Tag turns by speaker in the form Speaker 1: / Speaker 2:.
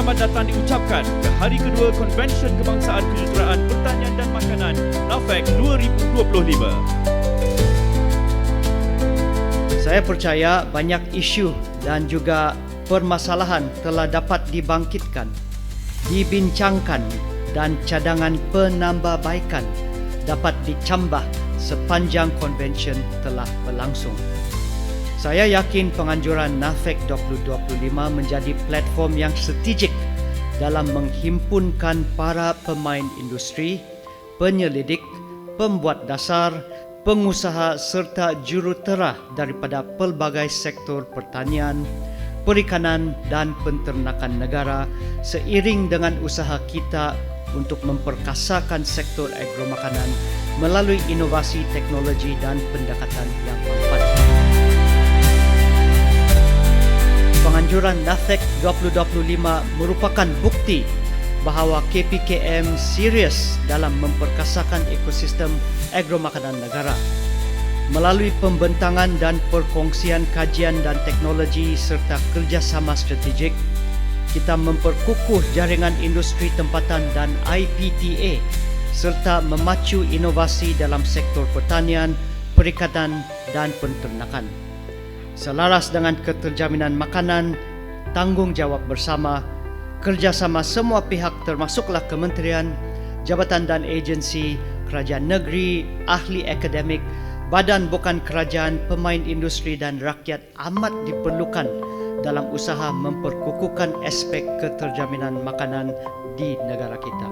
Speaker 1: selamat datang diucapkan ke hari kedua Konvensyen Kebangsaan Kejuruteraan Pertanian dan Makanan NAFEC 2025.
Speaker 2: Saya percaya banyak isu dan juga permasalahan telah dapat dibangkitkan, dibincangkan dan cadangan penambahbaikan dapat dicambah sepanjang konvensyen telah berlangsung. Saya yakin penganjuran NAFEC 2025 menjadi platform yang strategik dalam menghimpunkan para pemain industri, penyelidik, pembuat dasar, pengusaha serta jurutera daripada pelbagai sektor pertanian, perikanan dan penternakan negara seiring dengan usaha kita untuk memperkasakan sektor agromakanan melalui inovasi teknologi dan pendekatan yang mampat. Penganjuran NAFEC 2025 merupakan bukti bahawa KPKM serius dalam memperkasakan ekosistem agromakanan negara. Melalui pembentangan dan perkongsian kajian dan teknologi serta kerjasama strategik, kita memperkukuh jaringan industri tempatan dan IPTA serta memacu inovasi dalam sektor pertanian, perikanan dan penternakan. Selaras dengan keterjaminan makanan, tanggungjawab bersama, kerjasama semua pihak termasuklah kementerian, jabatan dan agensi, kerajaan negeri, ahli akademik, badan bukan kerajaan, pemain industri dan rakyat amat diperlukan dalam usaha memperkukuhkan aspek keterjaminan makanan di negara kita.